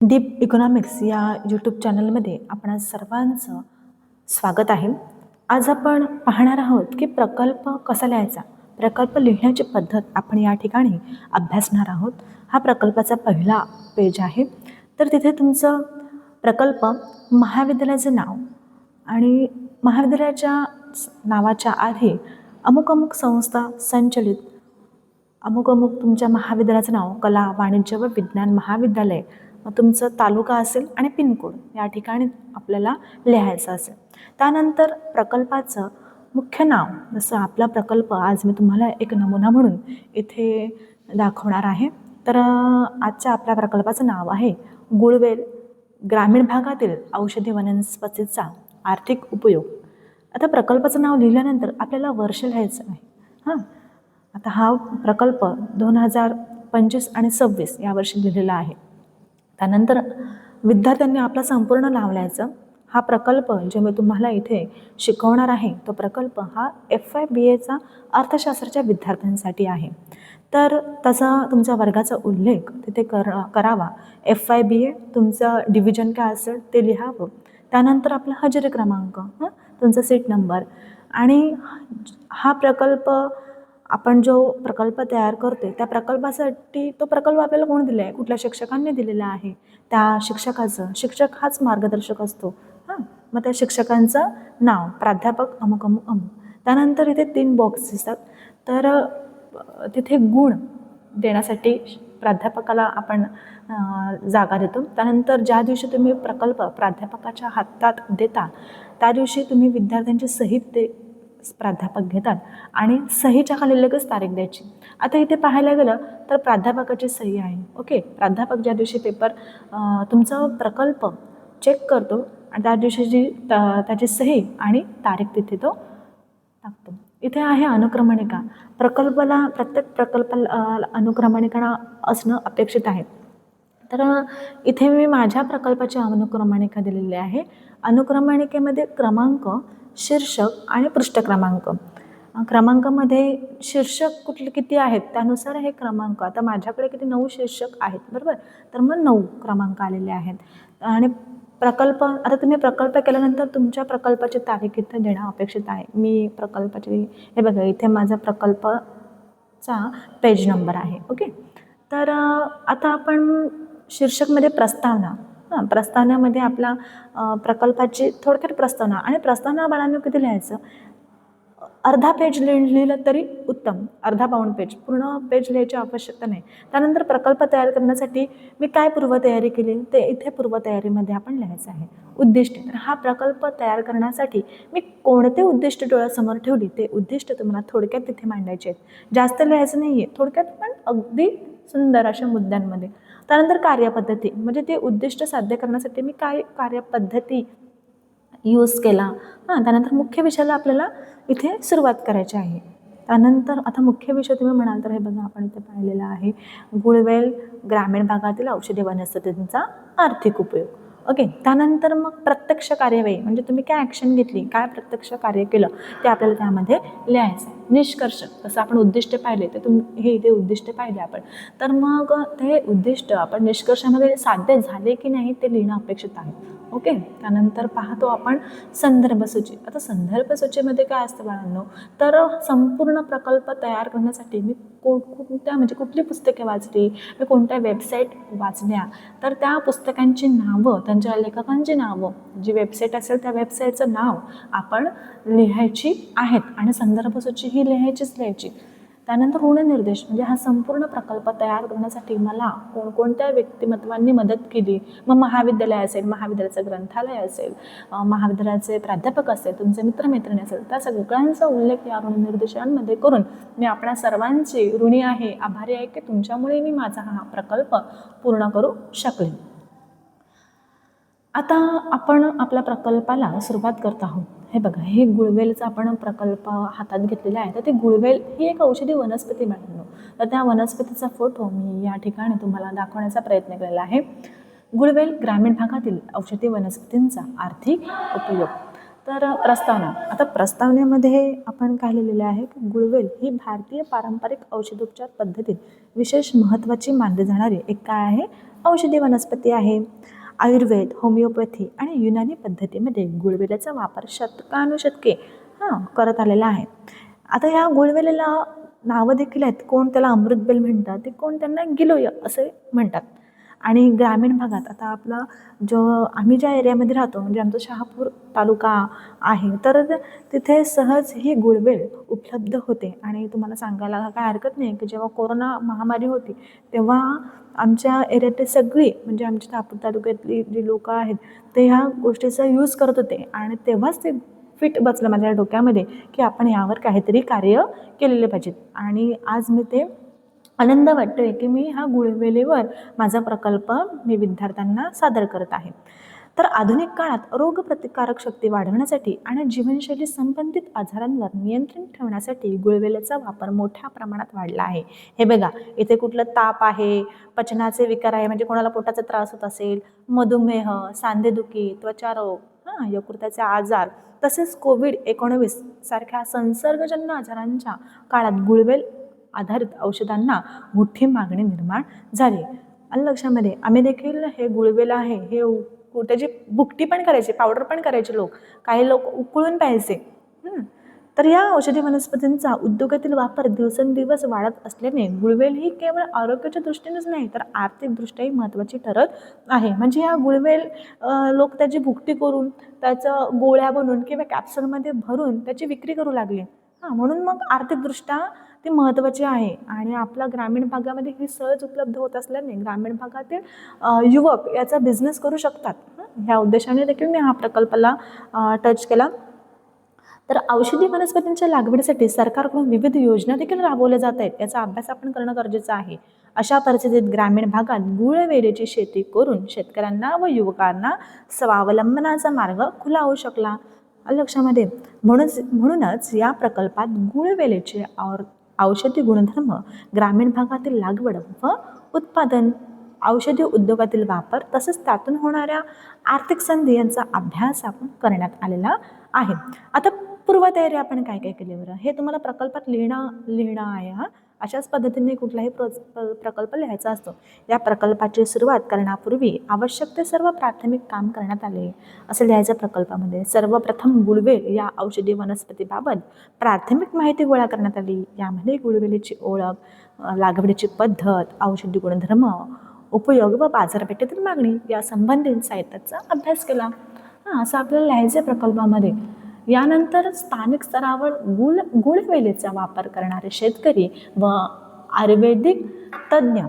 Deep economics या YouTube चॅनलमध्ये आपणा सर्वांचं स्वागत आहे. आज आपण पाहणार आहोत की प्रकल्प कसा लिहायचा? प्रकल्प लिहिण्याची पद्धत आपण या ठिकाणी अभ्यासणार आहोत. हा प्रकल्पाचा पहिला पेज आहे. तर तिथे तुमचं प्रकल्प महाविद्यालयाचं नाव आणि महाविद्यालयाच्या नावाच्या आधी अमुक अमुक संस्था संचलित अमुक अमुक तुमच्या महाविद्यालयाचं नाव कला वाणिज्य व विज्ञान महाविद्यालय मग तुमचं तालुका असेल आणि पिनकोड या ठिकाणी आपल्याला लिहायचं असेल. त्यानंतर प्रकल्पाचं मुख्य नाव जसं आपला प्रकल्प आज मी तुम्हाला एक नमुना म्हणून इथे दाखवणार आहे. तर आजच्या आपल्या प्रकल्पाचं नाव आहे गुळवेल ग्रामीण भागातील औषधी वनस्पतीचा आर्थिक उपयोग. आता प्रकल्पाचं नाव लिहिल्यानंतर आपल्याला वर्ष लिहायचं आहे. हां. आता हा प्रकल्प दोन हजार पंचवीस आणि सव्वीस या वर्षी लिहिलेला आहे. त्यानंतर विद्यार्थ्यांनी आपला संपूर्ण लावल्याचं हा प्रकल्प जे मी तुम्हाला इथे शिकवणार आहे तो प्रकल्प हा एफ आय बी एचा अर्थशास्त्राच्या विद्यार्थ्यांसाठी आहे. तर तसा तुमच्या वर्गाचा उल्लेख तिथे कर करावा. एफ आय बी ए तुमचं डिव्हिजन काय असेल ते लिहावं. त्यानंतर आपला हजेरी क्रमांक तुमचा सीट नंबर आणि हा प्रकल्प आपण जो प्रकल्प तयार करतोय त्या प्रकल्पासाठी तो प्रकल्प आपल्याला कोण दिला आहे कुठल्या शिक्षकांनी दिलेला आहे? त्या शिक्षकाचं शिक्षक हाच मार्गदर्शक असतो. हां मग त्या शिक्षकांचं नाव प्राध्यापक अमुक अमुक अमुक. त्यानंतर इथे तीन बॉक्स दिसतात. तर तिथे गुण देण्यासाठी प्राध्यापकाला आपण जागा देतो. त्यानंतर ज्या दिवशी तुम्ही प्रकल्प प्राध्यापकाच्या हातात देता त्या दिवशी तुम्ही विद्यार्थ्यांची सही ते प्राध्यापक घेतात. आणि सहीच्या खाली लगेच तारीख द्यायची. आता इथे पाहायला गेलं तर प्राध्यापकाची सही आहे. ओके? प्राध्यापक ज्या दिवशी पेपर तुमचा प्रकल्प चेक करतो आणि त्या दिवशीची त्या- त्याची सही आणि तारीख तिथे तो टाकतो. इथे आहे अनुक्रमणिका. प्रकल्पाला प्रत्येक प्रकल्पाला अनुक्रमणिका असणं अपेक्षित आहे. तर इथे मी माझ्या प्रकल्पाची अनुक्रमणिका दिलेली आहे. अनुक्रमणिकेमध्ये क्रमांक शीर्षक आणि पृष्ठ क्रमांक. क्रमांकामध्ये शीर्षक कुठले किती आहेत? त्यानुसार हे क्रमांक. आता माझ्याकडे किती नऊ शीर्षक आहेत बरोबर? तर मग नऊ क्रमांक आलेले आहेत. आणि प्रकल्प आता तुम्ही प्रकल्प केल्यानंतर तुमच्या प्रकल्पाची तारीख इथं देणं अपेक्षित आहे. मी प्रकल्पाची हे बघा इथे माझा प्रकल्पचा पेज नंबर आहे ओके तर आता आपण शीर्षकमध्ये प्रस्तावना. हां प्रस्तावनामध्ये आपला प्रकल्पाची थोडक्यात प्रस्तावना आणि प्रस्तावना बाळांनो किती लिहायचं? अर्धा पेज लिहिलं तरी उत्तम. अर्धा पाऊण पेज पूर्ण पेज लिहायची आवश्यकता नाही. त्यानंतर प्रकल्प तयार करण्यासाठी मी काय पूर्वतयारी केली? ते इथे पूर्वतयारीमध्ये आपण लिहायचं आहे. उद्दिष्ट. तर हा प्रकल्प तयार करण्यासाठी मी कोणते उद्दिष्ट डोळ्यासमोर ठेवली? ते उद्दिष्ट तुम्हाला थोडक्यात तिथे मांडायचे आहेत. जास्त लिहायचं नाही आहे थोडक्यात पण अगदी सुंदर अशा मुद्द्यांमध्ये. त्यानंतर कार्यपद्धती म्हणजे ते उद्दिष्ट साध्य करण्यासाठी मी काय कार्यपद्धती यूज केला? हां त्यानंतर मुख्य विषयाला आपल्याला इथे सुरुवात करायची आहे. त्यानंतर आता मुख्य विषय तुम्ही म्हणाल तर हे बघा आपण इथे पाहिलेलं आहे गुळवेल ग्रामीण भागातील औषधी वनस्पतींचा आर्थिक उपयोग. ओके त्यानंतर मग प्रत्यक्ष कार्यवाही म्हणजे तुम्ही काय ॲक्शन घेतली काय प्रत्यक्ष कार्य केलं ते आपल्याला त्यामध्ये लिहायचं आहे. निष्कर्ष जसं आपण उद्दिष्ट पाहिले तर तुम हे इथे उद्दिष्ट पाहिले आपण. तर मग ते उद्दिष्ट आपण निष्कर्षामध्ये साध्य झाले की नाही ते लिहिणं अपेक्षित आहे. ओके त्यानंतर पाहतो आपण संदर्भ सूची. आता संदर्भ सूचीमध्ये काय असतं बाळांनो? तर संपूर्ण प्रकल्प तयार करण्यासाठी मी को कोणत्या म्हणजे कुठली पुस्तके वाचली? मी कोणत्या वेबसाईट वाचल्या? तर त्या पुस्तकांची नावं त्यांच्या लेखकांची नावं. जी वेबसाईट असेल त्या वेबसाईटचं नाव आपण लिहायची आहेत आणि संदर्भ सूची ही लिहायचीच लिहायची. त्यानंतर ऋणनिर्देश म्हणजे हा संपूर्ण प्रकल्प तयार करण्यासाठी मला कोणकोणत्या व्यक्तिमत्वांनी मदत केली? मग महाविद्यालय असेल महाविद्यालयाचं ग्रंथालय असेल महाविद्यालयाचे प्राध्यापक असेल तुमचे मित्रमैत्रिणी असेल त्या सगळ्यांचा उल्लेख या ऋणनिर्देशांमध्ये करून मी आपल्या सर्वांची ऋणी आहे आभारी आहे की तुमच्यामुळे मी माझा हा प्रकल्प पूर्ण करू शकले. आता आपण आपल्या प्रकल्पाला सुरुवात करत आहोत. हे बघा हे गुळवेलचा आपण प्रकल्प हातात घेतलेला आहे. तर ते गुळवेल ही एक औषधी वनस्पती मिळालो तर त्या वनस्पतीचा फोटो मी या ठिकाणी तुम्हाला दाखवण्याचा प्रयत्न केलेला आहे. गुळवेल ग्रामीण भागातील औषधी वनस्पतींचा आर्थिक उपयोग. तर प्रस्तावना. आता प्रस्तावनेमध्ये आपण काय लिहिलेलं आहे? की गुळवेल ही भारतीय पारंपरिक औषधोपचार पद्धतीत विशेष महत्त्वाची मानली जाणारी एक काय आहे? औषधी वनस्पती आहे. आयुर्वेद होमिओपॅथी आणि युनानी पद्धतीमध्ये गुळवेलाचा वापर शतकानुशतके हां करत आलेला आहे. आता या गुळवेलेला नावं देखील आहेत. कोण त्याला अमृतबेल म्हणतात ते कोण त्यांना गिलोय असे म्हणतात. आणि ग्रामीण भागात आता आपला जो आम्ही ज्या एरियामध्ये राहतो म्हणजे आमचा शहापूर तालुका आहे तर तिथे सहज ही गुळवेल उपलब्ध होते. आणि तुम्हाला सांगायला काय हरकत नाही की जेव्हा कोरोना महामारी होती तेव्हा आमच्या एरियातली सगळी म्हणजे आमच्या शहापूर तालुक्यातली जी लोकं आहेत ते ह्या गोष्टीचा यूज करत होते. आणि तेव्हाच ते फिट बसलं माझ्या डोक्यामध्ये की आपण यावर काहीतरी कार्य केलेले पाहिजेत. आणि आज मी ते आनंद वाटतो आहे की मी हा गुळवेलेवर माझा प्रकल्प मी विद्यार्थ्यांना सादर करत आहे. तर आधुनिक काळात रोगप्रतिकारक शक्ती वाढवण्यासाठी आणि जीवनशैली संबंधित आजारांवर नियंत्रण ठेवण्यासाठी गुळवेलेचा वापर मोठ्या प्रमाणात वाढला आहे. हे बघा इथे कुठलं ताप आहे पचनाचे विकार आहे म्हणजे कोणाला पोटाचा त्रास होत असेल मधुमेह सांधेदुखी त्वचारोग हां यकृताचे आजार तसेच कोविड एकोणवीस सारख्या संसर्गजन्य आजारांच्या काळात गुळवेल आधारित औषधांना मोठी मागणी निर्माण झाली. आणि लक्षामध्ये आम्ही देखील हे गुळवेल आहे हे त्याची भुकटी पण करायची पावडर पण करायचे लोक. काही लोक उकळून प्यायचे. तर या औषधी वनस्पतींचा उद्योगातील वापर दिवसेंदिवस वाढत असल्याने गुळवेल ही केवळ आरोग्याच्या दृष्टीनेच नाही तर आर्थिकदृष्ट्याही महत्त्वाची ठरत आहे. म्हणजे या गुळवेल लोक त्याची भुकटी करून त्याचं गोळ्या बनवून किंवा कॅप्सूलमध्ये भरून त्याची विक्री करू लागले. हां म्हणून मग आर्थिकदृष्ट्या ते महत्त्वाचे आहे. आणि आपल्या ग्रामीण भागामध्ये ही सहज उपलब्ध होत असल्याने ग्रामीण भागातील युवक याचा बिझनेस करू शकतात. ह्या उद्देशाने देखील मी हा प्रकल्पाला टच केला. तर औषधी वनस्पतींच्या लागवडीसाठी सरकारकडून विविध योजना देखील राबवल्या जात आहेत. याचा अभ्यास आपण करणं गरजेचं आहे. अशा परिस्थितीत ग्रामीण भागात गुळवेलीची शेती करून शेतकऱ्यांना व युवकांना स्वावलंबनाचा मार्ग खुला होऊ शकला. लक्षामध्ये म्हणूनच म्हणूनच या प्रकल्पात गुळवेलीचे और औषधी गुणधर्म ग्रामीण भागातील लागवड व उत्पादन औषधी उद्योगातील वापर तसेच त्यातून होणाऱ्या आर्थिक संधी यांचा अभ्यास आपण करण्यात आलेला आहे. आता पूर्वतयारी आपण काय काय केली बरं? हे तुम्हाला प्रकल्पात लिहिणं लिहिणं आहे हा? अशाच पद्धतीने कुठलाही प्र प्रकल्प लिहायचा असतो. या प्रकल्पाची सुरुवात करण्यापूर्वी आवश्यक ते सर्व प्राथमिक काम करण्यात आले असं लिहायचं प्रकल्पामध्ये. सर्वप्रथम गुळवेल या औषधी वनस्पतीबाबत प्राथमिक माहिती गोळा करण्यात आली. यामध्ये गुळवेलीची ओळख लागवडीची पद्धत औषधी गुणधर्म उपयोग व बाजारपेठेतील मागणी या संबंधित साहित्याचा अभ्यास केला. हां असं आपल्याला लिहायचं प्रकल्पामध्ये. यानंतर स्थानिक स्तरावर गुळ गुळवेलीचा वापर करणारे शेतकरी व आयुर्वेदिक तज्ज्ञ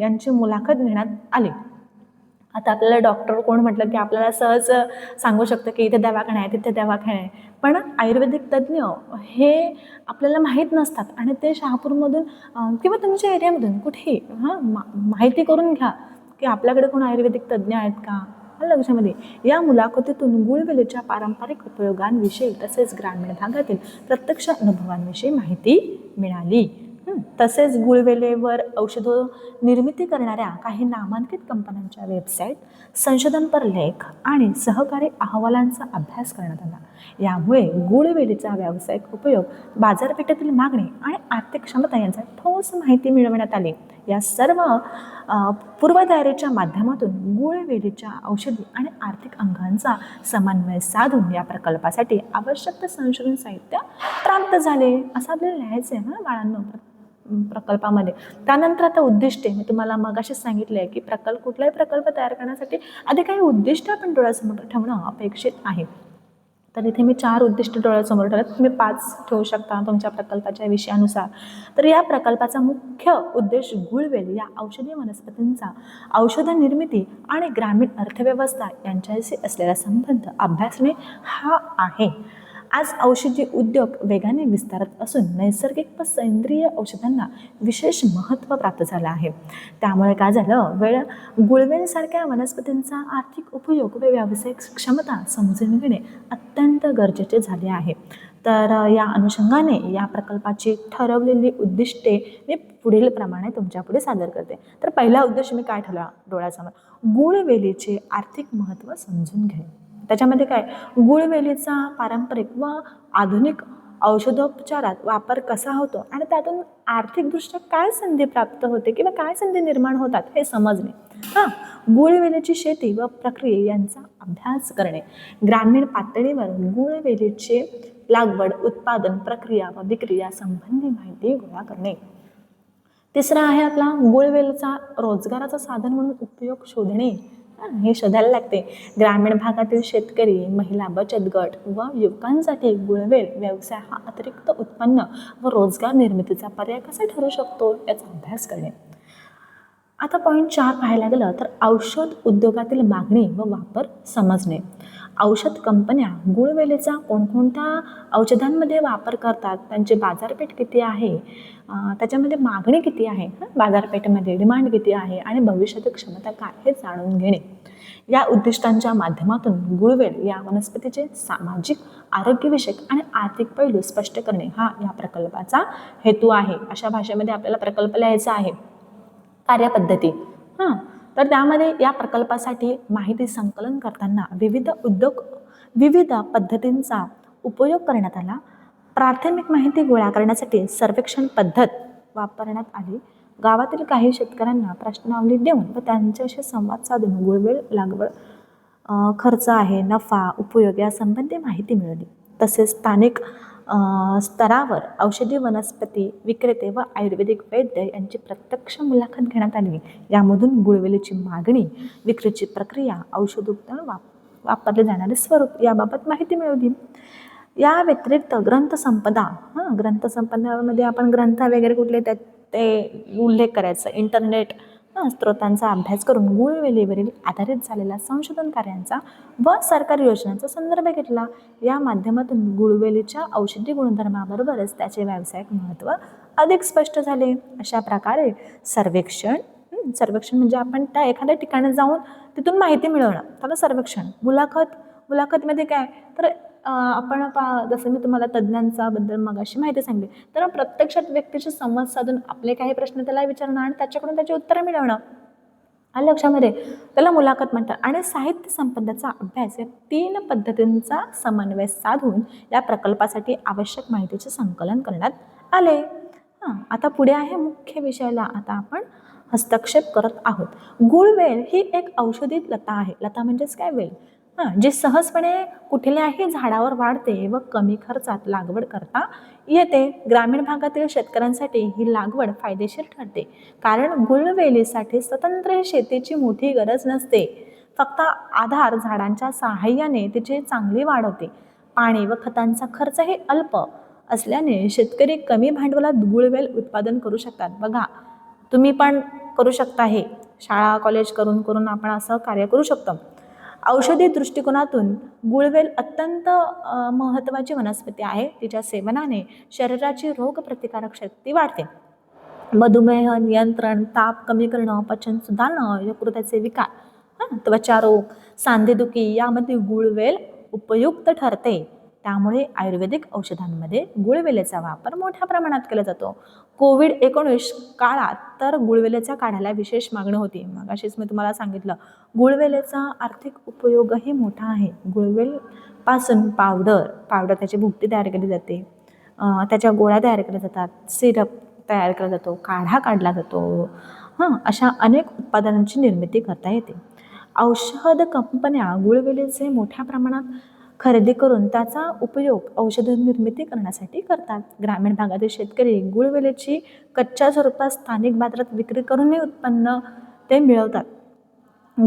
यांची मुलाखत घेण्यात आली. आता आपल्याला डॉक्टर कोण म्हटलं की आपल्याला सहज सांगू शकतं की इथे दवाखाना आहे तिथे दवाखाना आहे. पण आयुर्वेदिक तज्ज्ञ हे आपल्याला माहीत नसतात आणि ते शहापूरमधून किंवा तुमच्या एरियामधून कुठेही हां मा माहिती करून घ्या की आपल्याकडे कोण आयुर्वेदिक तज्ज्ञ आहेत का? लक्षामध्ये. या मुलाखतीतून गुळवेलीच्या पारंपरिक उपयोगांविषयी तसेच ग्रामीण भागातील प्रत्यक्ष अनुभवांविषयी माहिती मिळाली. तसेच गुळवेलेवर औषध निर्मिती करणाऱ्या काही नामांकित कंपन्यांच्या वेबसाईट संशोधनपर लेख आणि सहकारी अहवालांचा अभ्यास करण्यात आला. यामुळे गुळवेलीचा व्यावसायिक उपयोग बाजारपेठेतील मागणी आणि आर्थिक क्षमता यांचा ठोस माहिती मिळवण्यात आली. या सर्व पूर्वतयारीच्या माध्यमातून गुळवेलीच्या औषधी आणि आर्थिक अंगांचा समन्वय साधून या प्रकल्पासाठी आवश्यक ते संशोधन साहित्य प्राप्त झाले. असं आपल्याला लिहायचं आहे ना बाळांनो प्र- प्रकल्पामध्ये. त्यानंतर आता उद्दिष्टे. मी तुम्हाला मगाशीच सांगितले आहे की प्रकल्प कुठलाही प्रकल्प तयार करण्यासाठी आधी काही उद्दिष्ट आपण डोळ्यासमोर ठेवणं अपेक्षित आहे. तर इथे मी चार उद्दिष्ट डोळ्यासमोर ठेवलं तुम्ही पाच ठेवू शकता तुमच्या प्रकल्पाच्या विषयानुसार. तर या प्रकल्पाचा मुख्य उद्देश गुळवेल या औषधी वनस्पतींचा औषध निर्मिती आणि ग्रामीण अर्थव्यवस्था यांच्याशी असलेला संबंध. अभ्यासणे हा आहे. आज औषधी उद्योग वेगाने विस्तारत असून नैसर्गिक व सेंद्रिय औषधांना विशेष महत्त्व प्राप्त झालं आहे. त्यामुळे काय झालं? वेळ गुळवेलसारख्या वनस्पतींचा आर्थिक उपयोग व व्यावसायिक क्षमता समजून घेणे अत्यंत गरजेचे झाले आहे. तर या अनुषंगाने या प्रकल्पाची ठरवलेली उद्दिष्टे मी पुढील प्रमाणे तुमच्यापुढे सादर करते. तर पहिला उद्देश मी काय ठेवला डोळ्यासमोर? गुळवेलीचे आर्थिक महत्त्व समजून घे. त्याच्यामध्ये काय? गुळवेलीचा पारंपरिक व आधुनिक औषधोपचारात वापर कसा होतो आणि त्यातून आर्थिकदृष्ट्या काय संधी प्राप्त होते किंवा काय संधी निर्माण होतात हे समजणे. हां गुळवेलीची शेती व प्रक्रिये यांचा अभ्यास करणे. ग्रामीण पातळीवर गुळवेलीचे लागवड उत्पादन प्रक्रिया व विक्री यासंबंधी माहिती गोळा करणे. तिसरा आहे आपला गुळवेलचा रोजगाराचं साधन म्हणून उपयोग शोधणे. हे शोधायला लागते. ग्रामीण भागातील शेतकरी महिला बचत गट व युवकांसाठी गुळवेल व्यवसाय हा अतिरिक्त उत्पन्न व रोजगार निर्मितीचा पर्याय कसा ठरू शकतो याचा अभ्यास करणे. आता पॉईंट चार पाहायला गेलं तर औषध उद्योगातील मागणी व वापर समजणे. औषध कंपन्या गुळवेलीचा कोणकोणत्या औषधांमध्ये वापर करतात त्यांची बाजारपेठ किती आहे त्याच्यामध्ये मागणी किती आहे हं, बाजारपेठेमध्ये डिमांड किती आहे आणि भविष्यातील क्षमता काय हे जाणून घेणे. या उद्दिष्टांच्या माध्यमातून गुळवेल या वनस्पतीचे सामाजिक आरोग्यविषयक आणि आर्थिक पैलू स्पष्ट करणे हा या प्रकल्पाचा हेतू आहे. अशा भाषेमध्ये आपल्याला प्रकल्प लिहायचा आहे. कार्यपद्धती. हां तर त्यामध्ये या प्रकल्पासाठी माहिती संकलन करताना विविध उद्योग विविध पद्धतींचा उपयोग करण्यात आला. प्राथमिक माहिती गोळा करण्यासाठी सर्वेक्षण पद्धत वापरण्यात आली. गावातील काही शेतकऱ्यांना प्रश्नावली देऊन व त्यांच्याशी संवाद साधून गुळवेळ लागवड खर्च आहे नफा उपयोग यासंबंधी माहिती मिळाली. तसेच स्थानिक स्तरावर औषधी वनस्पती विक्रेते व आयुर्वेदिक वैद्य यांची प्रत्यक्ष मुलाखत घेण्यात आली. यामधून गुळवेलीची मागणी विक्रीची प्रक्रिया औषध वाप वापरले जाणारे स्वरूप याबाबत माहिती मिळवली. या व्यतिरिक्त ग्रंथसंपदा हां ग्रंथसंपदामध्ये आपण ग्रंथ वगैरे कुठले त्यात ते उल्लेख करायचा. इंटरनेट हां स्त्रोतांचा अभ्यास करून गुळवेलीवरील आधारित झालेल्या संशोधन कार्यांचा व सरकारी योजनांचा संदर्भ घेतला. या माध्यमातून गुळवेलीच्या औषधी गुणधर्माबरोबरच त्याचे व्यावसायिक महत्त्व अधिक स्पष्ट झाले. अशा प्रकारे सर्वेक्षण सर्वेक्षण म्हणजे आपण त्या एखाद्या ठिकाणी जाऊन तिथून माहिती मिळवणं. त्याला सर्वेक्षण मुलाखत मुलाखतीमध्ये काय? तर आपण पा जसं मी तुम्हाला तज्ज्ञांचा बद्दल मगाशी माहिती सांगली तर प्रत्यक्षात व्यक्तीशी संवाद साधून आपले काही प्रश्न त्याला विचारणं आणि त्याच्याकडून त्याची उत्तरं मिळवणं आलं लक्षामध्ये? त्याला मुलाखत म्हणतात आणि साहित्य संपदाचा अभ्यास या तीन पद्धतींचा समन्वय साधून या प्रकल्पासाठी आवश्यक माहितीचे संकलन करण्यात आले. हां आता पुढे आहे मुख्य विषयाला आता आपण हस्तक्षेप करत आहोत. गुळवेल ही एक औषधी लता आहे. लता म्हणजेच काय? वेल. हां जे सहजपणे कुठल्याही झाडावर वाढते व कमी खर्चात लागवड करता येते. ग्रामीण भागातील शेतकऱ्यांसाठी ही लागवड फायदेशीर ठरते. कारण गुळवेलीसाठी स्वतंत्र शेतीची मोठी गरज नसते. फक्त आधार झाडांच्या सहाय्याने तिची चांगली वाढ होते. पाणी व खतांचा खर्चही अल्प असल्याने शेतकरी कमी भांडवलात गुळवेल उत्पादन करू शकतात. बघा तुम्ही पण करू शकता हे. शाळा कॉलेज करून करून आपण असं कार्य करू शकतो. औषधी दृष्टिकोनातून गुळवेल अत्यंत महत्त्वाची वनस्पती आहे. तिच्या सेवनाने शरीराची रोगप्रतिकारक शक्ती वाढते. मधुमेह नियंत्रण ताप कमी करणं पचन सुधारणं यकृताचे विकार हां त्वचारोग सांधेदुखी यामध्ये गुळवेल उपयुक्त ठरते. त्यामुळे आयुर्वेदिक औषधांमध्ये गुळवेलेचा वापर मोठ्या प्रमाणात केला जातो. कोविड एकोणीस काळात तर गुळवेलेच्या काढायला विशेष मागणी होती. मग अशीच मी तुम्हाला सांगितलं गुळवेलेचा आर्थिक उपयोगही मोठा आहे. गुळवेलपासून पावडर पावडर त्याची भुकटी तयार केली जाते. त्याच्या गोळ्या तयार केल्या जातात. सिरप तयार केला जातो. काढा काढला जातो. हां अशा अनेक उत्पादनांची निर्मिती करता येते. औषध कंपन्या गुळवेलीचे मोठ्या प्रमाणात खरेदी करून त्याचा उपयोग औषध निर्मिती करण्यासाठी करतात. ग्रामीण भागातील शेतकरी गुळवेलीची कच्च्या स्वरूपात स्थानिक बाजारात विक्री करूनही उत्पन्न ते मिळवतात.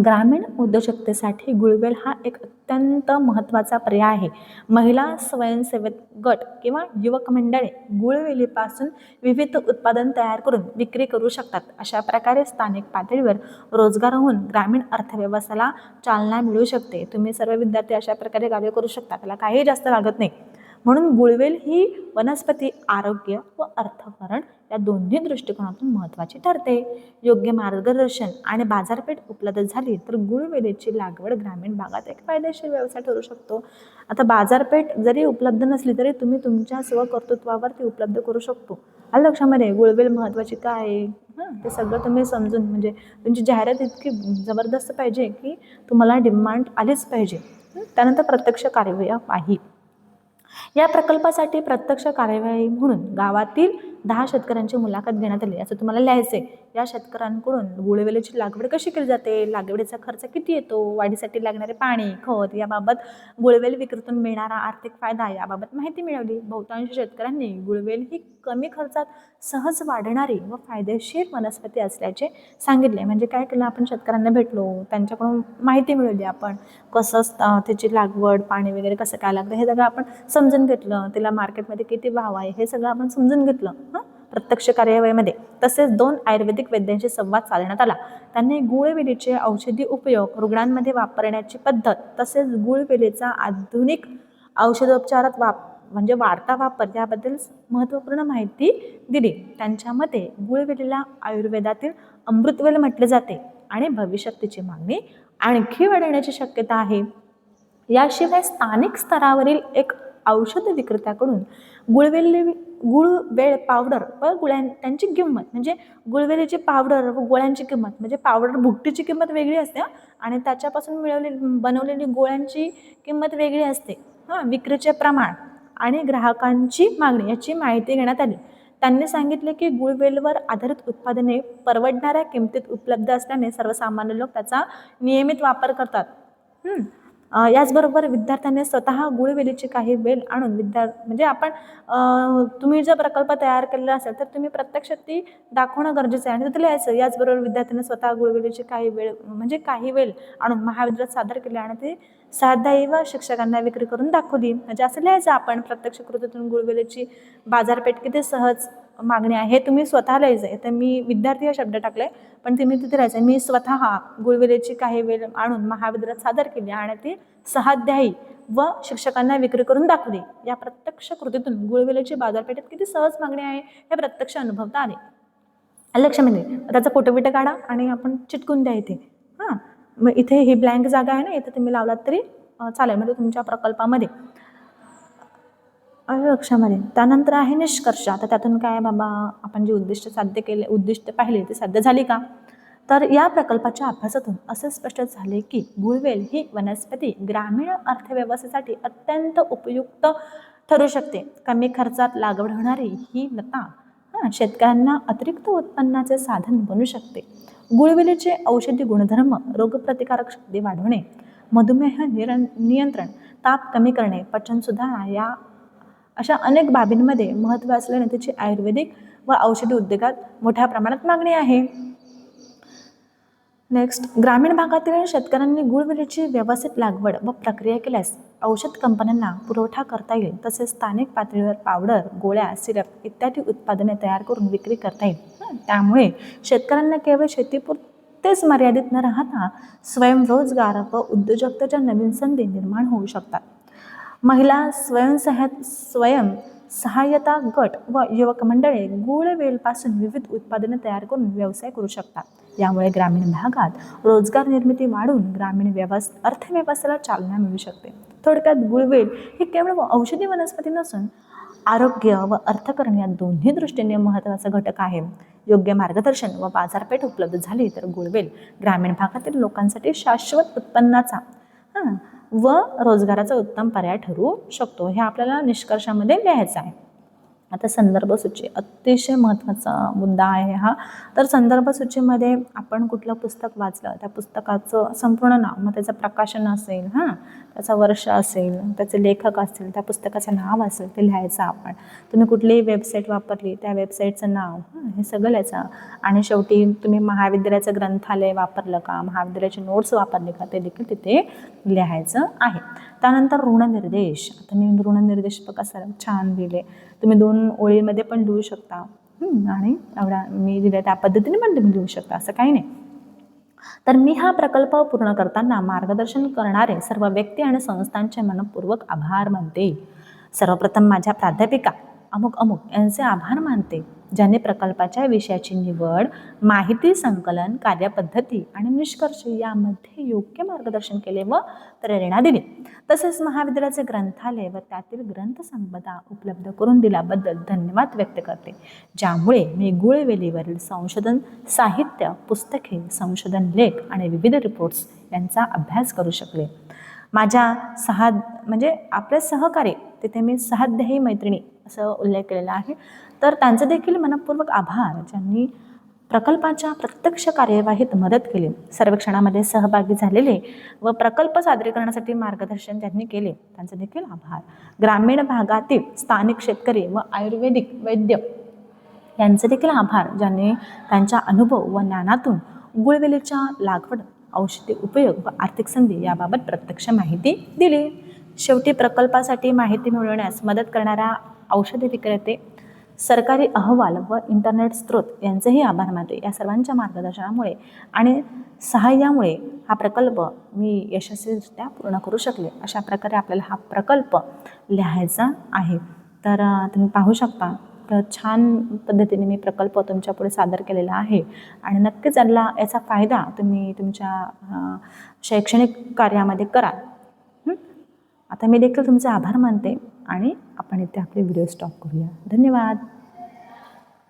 ग्रामीण उद्योजकतेसाठी गुळवेल हा एक अत्यंत महत्त्वाचा पर्याय आहे. महिला स्वयंसेवक गट किंवा युवक मंडळे गुळवेलीपासून विविध उत्पादन तयार करून विक्री करू शकतात. अशा प्रकारे स्थानिक पातळीवर रोजगार होऊन ग्रामीण अर्थव्यवस्थेला चालना मिळू शकते. तुम्ही सर्व विद्यार्थी अशा प्रकारे कार्य करू शकता. त्याला काही जास्त लागत नाही. म्हणून गुळवेल ही वनस्पती आरोग्य व अर्थकारण या दोन्ही दृष्टिकोनातून महत्त्वाची ठरते. योग्य मार्गदर्शन आणि बाजारपेठ उपलब्ध झाली तर गुळवेलीची लागवड ग्रामीण भागात एक फायदेशीर व्यवसाय ठरू शकतो. आता बाजारपेठ जरी उपलब्ध नसली तरी तुम्ही तुमच्या स्वकर्तृत्वावर ती उपलब्ध करू शकतो. आलं लक्षामध्ये गुळवेल महत्त्वाची काय आहे. हां ते सगळं तुम्ही समजून म्हणजे तुमची जाहिरात इतकी जबरदस्त पाहिजे की तुम्हाला डिमांड आलीच पाहिजे. त्यानंतर प्रत्यक्ष कार्यवाही या प्रकल्पासाठी प्रत्यक्ष कार्यवाही म्हणून गावातील दहा शेतकऱ्यांची मुलाखत घेण्यात आली. असं तुम्हाला लिहायचं आहे या शेतकऱ्यांकडून गुळवेलीची लागवड कशी केली जाते? लागवडीचा खर्च किती येतो? वाढीसाठी लागणारे पाणी खत याबाबत गुळवेल विक्रीतून मिळणारा आर्थिक फायदा याबाबत माहिती मिळवली बहुतांश शेतकऱ्यांनी गुळवेल ही कमी खर्चात सहज वाढणारी व फायदेशीर वनस्पती असल्याचे सांगितले. म्हणजे काय केलं? आपण शेतकऱ्यांना भेटलो. त्यांच्याकडून माहिती मिळवली आपण. कसं त्याची लागवड पाणी वगैरे कसं काय लागतं? हे सगळं आपण समजून घेतलं तिला मार्केटमध्ये किती भाव आहे हे सगळं आपण समजून घेतलं हां? प्रत्यक्ष कार्यवाहीमध्ये. तसेच दोन आयुर्वेदिक वैद्यांशी संवाद साधण्यात आला. त्यांनी गुळवेलीचे औषधी उपयोग रुग्णांमध्ये वापरण्याची पद्धत तसेच गुळवेलीचा आधुनिक औषधोपचारात वाप म्हणजे वाढता वापर याबद्दल महत्त्वपूर्ण माहिती दिली. त्यांच्या मते गुळवेलीला आयुर्वेदातील अमृतवेल म्हटले जाते आणि भविष्यात तिची मागणी आणखी वाढवण्याची शक्यता आहे. याशिवाय स्थानिक स्तरावरील एक औषध विक्रेत्याकडून गुळवेली गुळवेळ पावडर व गुळ्यां त्यांची किंमत म्हणजे गुळवेलीची पावडर व गोळ्यांची किंमत म्हणजे पावडर भुकटीची किंमत वेगळी असते आणि त्याच्यापासून मिळवलेली बनवलेली गोळ्यांची किंमत वेगळी असते हां. विक्रीचे प्रमाण आणि ग्राहकांची मागणी याची माहिती घेण्यात आली. त्यांनी सांगितले की गुळवेलवर आधारित उत्पादने परवडणाऱ्या किमतीत उपलब्ध असल्याने सर्वसामान्य लोक त्याचा नियमित वापर करतात याचबरोबर विद्यार्थ्यांनी स्वतः गुळवेलीची काही वेल आणून विद्या म्हणजे आपण तुम्ही जर प्रकल्प तयार केलेला असेल तर तुम्ही प्रत्यक्ष ती दाखवणं गरजेचं आहे. आणि तिथे लिहायचं याचबरोबर विद्यार्थ्यांनी स्वतः गुळवेलीची काही वेळ म्हणजे काही वेळ आणून महाविद्यालयात सादर केली आणि ते साध्याई व शिक्षकांना विक्री करून दाखवली. म्हणजे असं लिहायचं आपण प्रत्यक्ष कृतीतून गुळवेलीची बाजारपेठ किती सहज मागणी आहे हे तुम्ही स्वतः लिहायचं आहे तर मी विद्यार्थी हा शब्द टाकले पण तुम्ही तिथे राहायचं मी स्वतः गुळवेलीची काही वेळ आणून महाविद्यालयात सादर केली आणि ती सहाध्यायी व शिक्षकांना विक्री करून दाखवली. या प्रत्यक्ष कृतीतून गुळवेलीची बाजारपेठेत किती सहज मागणी आहे हे प्रत्यक्ष अनुभवता आले. लक्षामध्ये म्हणजे, त्याचा फोटो बिटो काढा आणि आपण चिटकून द्या इथे. हां. मग इथे ही ब्लँक जागा आहे ना इथे तुम्ही लावलात तरी चालेल. म्हणजे तुमच्या प्रकल्पामध्ये. आलं त्यानंतर आहे निष्कर्ष. आता त्यातून काय बाबा आपण जे उद्दिष्ट साध्य केले उद्दिष्ट पाहिले ते साध्य झाली का? तर या प्रकल्पाच्या अभ्यासातून असे स्पष्ट झाले की गुळवेल ही वनस्पती ग्रामीण अर्थव्यवस्थेसाठी अत्यंत उपयुक्त ठरू शकते. कमी खर्चात लागवड होणारी ही लता हां शेतकऱ्यांना अतिरिक्त उत्पन्नाचे साधन बनू शकते. गुळवेलीचे औषधी गुणधर्म रोगप्रतिकारक शक्ती वाढवणे मधुमेह निरं नियंत्रण ताप कमी करणे पचन सुधारणा या अशा अनेक बाबींमध्ये महत्त्व असल्याने त्याची आयुर्वेदिक व औषधी उद्योगात मोठ्या प्रमाणात मागणी आहे. नेक्स्ट ग्रामीण भागातील शेतकऱ्यांनी गुळवेलीची व्यवस्थित लागवड व प्रक्रिया केल्यास औषध कंपन्यांना पुरवठा करता येईल तसेच स्थानिक पातळीवर पावडर गोळ्या सिरप इत्यादी उत्पादने तयार करून विक्री करता येईल. त्यामुळे शेतकऱ्यांना केवळ शेतीपुरतेच मर्यादित न राहता स्वयंरोजगार व उद्योजकतेच्या नवीन संधी निर्माण होऊ शकतात. महिला स्वयंसह स्वयं सहाय्यता गट व युवक मंडळे गुळवेलपासून विविध उत्पादने तयार करून व्यवसाय करू शकतात. यामुळे ग्रामीण भागात रोजगार निर्मिती वाढून ग्रामीण व्यवस् अर्थव्यवस्थेला चालना मिळू शकते. थोडक्यात गुळवेल ही केवळ औषधी वनस्पती नसून आरोग्य व अर्थकरण या दोन्ही दृष्टीने महत्त्वाचा घटक आहे. योग्य मार्गदर्शन व बाजारपेठ उपलब्ध झाली तर गुळवेल ग्रामीण भागातील लोकांसाठी शाश्वत उत्पन्नाचा हां व रोजगाराचा उत्तम पर्याय ठरू शकतो. हे आपल्याला निष्कर्षामध्ये लिहायचं आहे. आता संदर्भ सूची अतिशय महत्त्वाचा मुद्दा आहे हा. तर संदर्भ सूचीमध्ये आपण कुठलं पुस्तक वाचलं त्या पुस्तकाचं संपूर्ण नाव मग त्याचं प्रकाशन असेल हां त्याचं वर्ष असेल त्याचे लेखक असतील त्या पुस्तकाचं नाव असेल ते लिहायचं आपण. तुम्ही कुठलीही वेबसाईट वापरली त्या वेबसाईटचं नाव हे सगळं लिहायचं. आणि शेवटी तुम्ही महाविद्यालयाचं ग्रंथालय वापरलं का महाविद्यालयाचे नोट्स वापरले का ते देखील तिथे लिहायचं आहे. त्यानंतर ऋणनिर्देश. आता मी ऋणनिर्देश बघा सर छान दिले. तुम्ही दोन ओळीमध्ये पण लिहू शकता. आणि एवढा मी दिल्या त्या पद्धतीने पण तुम्ही लिहू शकता असं काही नाही. तर मी हा प्रकल्प पूर्ण करताना मार्गदर्शन करणारे सर्व व्यक्ती आणि संस्थांचे मनपूर्वक आभार मानते. सर्वप्रथम माझ्या प्राध्यापिका अमुक अमुक यांचे आभार मानते ज्याने प्रकल्पाच्या विषयाची निवड माहिती संकलन कार्यपद्धती आणि निष्कर्ष यामध्ये योग्य मार्गदर्शन केले व प्रेरणा दिली. तसेच महाविद्यालयाचे ग्रंथालय व त्यातील ग्रंथसंपदा उपलब्ध करून दिल्याबद्दल धन्यवाद व्यक्त करते. ज्यामुळे मी गुळवेलीवरील संशोधन साहित्य पुस्तके संशोधन लेख आणि विविध रिपोर्ट्स यांचा अभ्यास करू शकले. माझ्या सहा म्हणजे आपले सहकारी तिथे मी सहाध्यायी मैत्रिणी असं उल्लेख केलेला आहे. तर त्यांचं देखील मनपूर्वक आभार. ज्यांनी प्रकल्पाच्या प्रत्यक्ष कार्यवाहीत मदत केली सर्वेक्षणामध्ये सहभागी झालेले व प्रकल्प सादरीकरणासाठी मार्गदर्शन त्यांनी केले त्यांचे देखील आभार. ग्रामीण भागातील स्थानिक शेतकरी व आयुर्वेदिक वैद्य यांचे देखील आभार ज्यांनी त्यांच्या अनुभव व ज्ञानातून गुळवेलीच्या लागवड औषधी उपयोग व आर्थिक संधी याबाबत प्रत्यक्ष माहिती दिली. शेवटी प्रकल्पासाठी माहिती मिळवण्यास मदत करणाऱ्या औषधे विक्रेते सरकारी अहवाल व इंटरनेट स्रोत यांचेही आभार मानते. या सर्वांच्या मार्गदर्शनामुळे आणि सहाय्यामुळे हा प्रकल्प मी यशस्वीरित्या पूर्ण करू शकले. अशा प्रकारे आपल्याला हा प्रकल्प लिहायचा आहे. तर तुम्ही पाहू शकता तर छान पद्धतीने मी प्रकल्प तुमच्यापुढे सादर केलेला आहे आणि नक्कीच याला याचा फायदा तुम्ही तुमच्या शैक्षणिक कार्यामध्ये कराल. आता मी देखील तुमचे आभार मानते आणि आपण इथे आपले व्हिडिओ स्टॉप करूया. धन्यवाद.